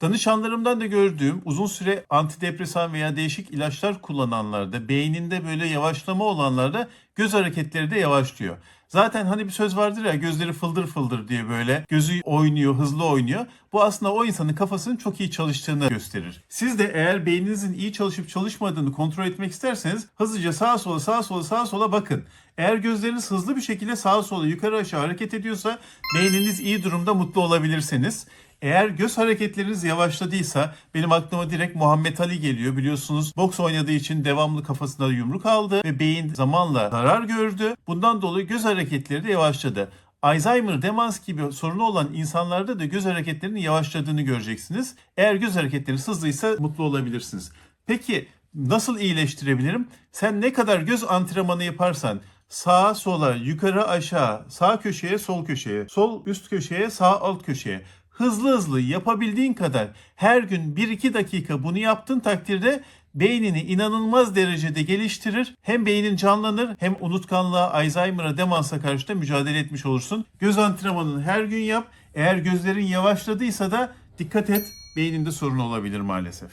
Danışanlarımdan da gördüğüm uzun süre antidepresan veya değişik ilaçlar kullananlarda, beyninde böyle yavaşlama olanlarda göz hareketleri de yavaşlıyor. Zaten hani bir söz vardır ya gözleri fıldır fıldır diye böyle gözü oynuyor, hızlı oynuyor. Bu aslında o insanın kafasının çok iyi çalıştığını gösterir. Siz de eğer beyninizin iyi çalışıp çalışmadığını kontrol etmek isterseniz hızlıca sağa sola sağa sola sağa sola bakın. Eğer gözleriniz hızlı bir şekilde sağa sola yukarı aşağı hareket ediyorsa beyniniz iyi durumda mutlu olabilirsiniz. Eğer göz hareketleriniz yavaşladıysa benim aklıma direkt Muhammed Ali geliyor. Biliyorsunuz boks oynadığı için devamlı kafasına yumruk aldı ve beyin zamanla zarar gördü. Bundan dolayı göz hareketleri de yavaşladı. Alzheimer, demans gibi sorunu olan insanlarda da göz hareketlerinin yavaşladığını göreceksiniz. Eğer göz hareketleriniz hızlıysa mutlu olabilirsiniz. Peki nasıl iyileştirebilirim? Sen ne kadar göz antrenmanı yaparsan sağa sola, yukarı aşağı, sağ köşeye, sol köşeye, sol üst köşeye, sağ alt köşeye hızlı hızlı yapabildiğin kadar her gün 1-2 dakika bunu yaptığın takdirde beynini inanılmaz derecede geliştirir. Hem beynin canlanır hem unutkanlığa, Alzheimer'a, demansa karşı da mücadele etmiş olursun. Göz antrenmanını her gün yap. Eğer gözlerin yavaşladıysa da dikkat et beyninde sorun olabilir maalesef.